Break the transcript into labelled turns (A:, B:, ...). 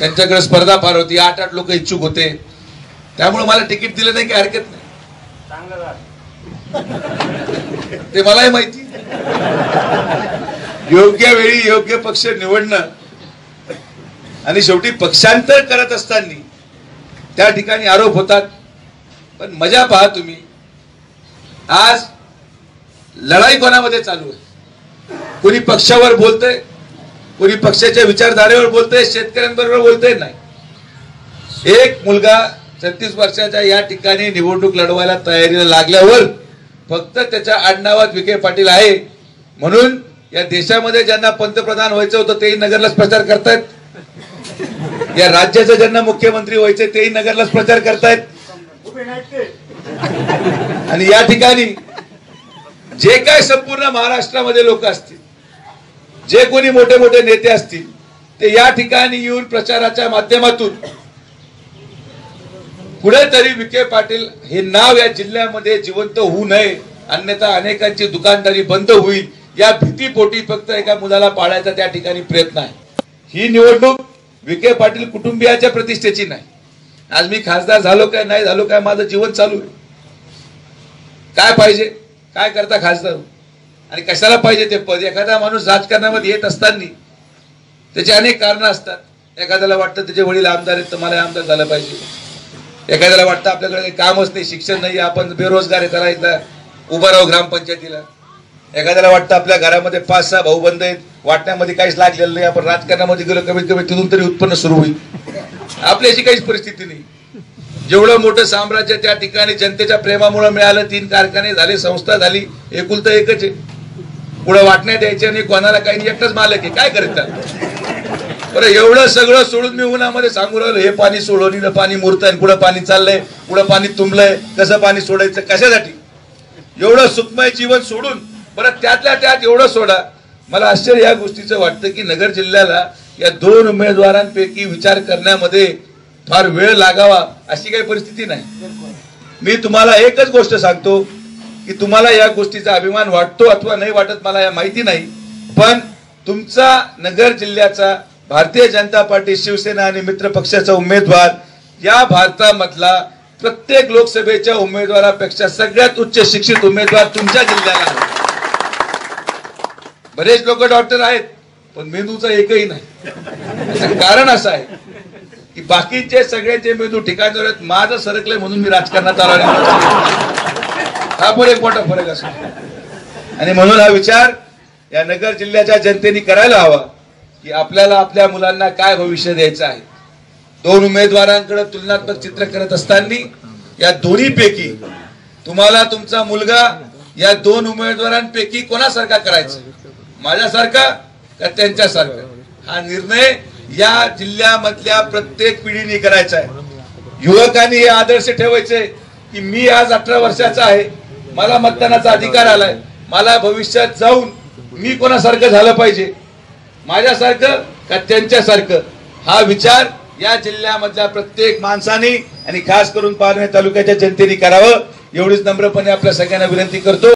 A: त्यांच्याकडे स्पर्धा फार होती आठ आठ लोक इच्छुक होते. त्यामुळे मला तिकीट दिलं नाही काही हरकत नाही. ते मलाही माहिती. योग्य वेळी योग्य पक्ष निवडणं आणि शेवटी पक्षांतर करत असताना त्या ठिकाणी आरोप होतात. पण मजा पहा तुम्ही. आज लढाई कोणामध्ये चालू आहे? कोणी पक्षावर बोलतंय? कोणी पक्षाच्या विचारधारेवर बोलतंय शेतकऱ्यांबरोबर बोलतंय नाही. एक मुलगा छत्तीस वर्षाच्या या ठिकाणी निवडणूक लढवायला तयारीला लागल्यावर फक्त त्याच्या आडनावात विखे पाटील आहे. म्हणून या देशामध्ये ज्यांना पंतप्रधान व्हायचं होतं तेही नगरलाच प्रचार करतायत. या राज्याचं ज्यांना मुख्यमंत्री व्हायचे तेही नगरलाच प्रचार करतायत. आणि या ठिकाणी जे काय संपूर्ण महाराष्ट्रामध्ये लोक असतील जे कोणी मोठे मोठे नेते असतील ते या ठिकाणी येऊन प्रचाराच्या माध्यमातून कुठेतरी विखे पाटील हे नाव या जिल्ह्यामध्ये जिवंत होऊ नये अन्यथा अनेकांची दुकानदारी बंद होईल या भीतीपोटी फक्त एका मुलाला पाळायचा त्या ठिकाणी प्रयत्न आहे. ही निवडणूक विखे पाटील कुटुंबियाच्या प्रतिष्ठेची नाही. आज मी खासदार झालो काय नाही झालो काय माझं जीवन चालू आहे. काय पाहिजे? काय करता खासदार? आणि कशाला पाहिजे ते पद? एखादा माणूस राजकारणामध्ये येत असताना त्याची अनेक कारणं असतात. एखाद्याला वाटतं त्याचे वडील आमदार आहेत तर मला आमदार झालं पाहिजे. एखाद्याला वाटतं आपल्याकडे काही कामच नाही शिक्षण नाही आपण बेरोजगार आहे त्याला एकदा उभं राहू ग्रामपंचायतीला. एखाद्याला वाटतं आपल्या घरामध्ये पाच सहा भाऊ बंद आहेत वाटण्यामध्ये काहीच लागलेलं नाही आपण राजकारणामध्ये गेलो कमीत कमी तिथून तरी उत्पन्न सुरू होईल. आपली अशी काहीच परिस्थिती नाही. जेवढं मोठं साम्राज्य त्या ठिकाणी जनतेच्या प्रेमामुळे मिळालं तीन कारखाने झाले संस्था झाली एकुलता एकच आहे. पुढे वाटण्यात द्यायची आणि कोणाला काही नाही, एकटाच मालक आहे. काय करतात बरं एवढं सगळं सोडून मी उन्हामध्ये सांगू राहिलो हे पाणी सोडवणीनं पाणी मुरतंय पुढं पाणी चाललंय पुढं पाणी तुंबलंय कसं पाणी सोडायचं कशासाठी? एवढं सुखमय जीवन सोडून बरं त्यातल्या त्यात एवढं सोडा. मला आश्चर्य या गोष्टीचं वाटतं की नगर जिल्ह्याला या दोन उमेदवारांपैकी विचार करण्यामध्ये फार वेळ लागावा अशी काही परिस्थिती नाही. मी तुम्हाला एकच गोष्ट सांगतो की तुम्हाला या गोष्टीचा अभिमान वाटतो अथवा नाही वाटत मला या माहिती नाही पण तुमचा नगर जिल्ह्याचा भारतीय जनता पार्टी शिवसेना आणि मित्र पक्षाचा उमेदवार या भारतामधला प्रत्येक लोकसभेच्या उमेदवारापेक्षा सगळ्यात उच्च शिक्षित उमेदवार तुमच्या जिल्ह्याला आहे बरेच लोक डॉक्टर आहेत पण मेंदूचा एकही नाही. कारण असं आहे की बाकीचे सगळ्याचे मेंदू ठिकाणवर आहेत माझं सरकलंय म्हणून मी राजकारणात आलो हा पण एक मोठा फरक असतो. आणि म्हणून हा विचार या नगर जिल्ह्याच्या जनतेने करायला हवा की आपल्याला आपल्या मुलांना काय भविष्य द्यायचं आहे. दोन उमेदवारांकडे तुलनात्मक चित्र करत असताना या दोन्हीपैकी तुम्हाला तुमचा मुलगा या दोन उमेदवारांपैकी कोणासारखा करायचा? माझ्यासारखा का त्यांच्यासारखा? हा निर्णय या जिल्ह्यामधल्या प्रत्येक पिढीने करायचा आहे. युवकांनी हे आदर्श ठेवायचे की मी आज अठरा वर्षाचा आहे मला मतदानाचा अधिकार आलाय. मला भविष्यात जाऊन मी कोणासारखं झालं पाहिजे? माझ्यासारखं का त्यांच्यासारखं? हा विचार या जिल्ह्यामधल्या प्रत्येक माणसाने आणि खास करून पारणे तालुक्याच्या जनतेने करावं. एवढीच नम्रपणे आपल्या सगळ्यांना विनंती करतो.